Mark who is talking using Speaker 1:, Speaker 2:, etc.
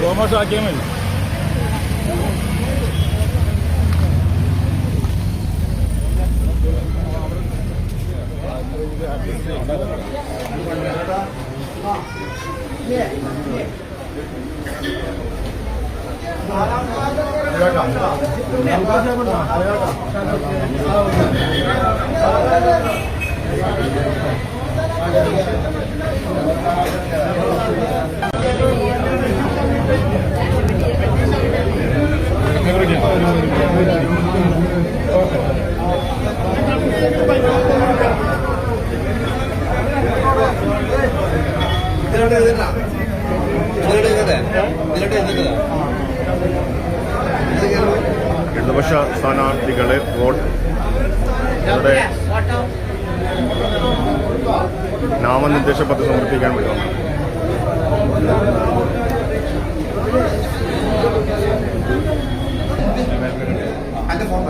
Speaker 1: ഗോമാസം ആക്കിയാൽ മതി
Speaker 2: ഇതിലോട്ട് എഴുതിട്ടാ ഇതിലോട്ട് എഴുതട്ടെ ഇതിലോട്ട് എഴുതിട്ടതാ
Speaker 3: ഇടതുപക്ഷ സ്ഥാനാർത്ഥികളെ വോട്ട് ഇവിടെ നാമനിർദ്ദേശ പത്രം സമർപ്പിക്കാൻ
Speaker 2: അതിന്റെ ഫോൺ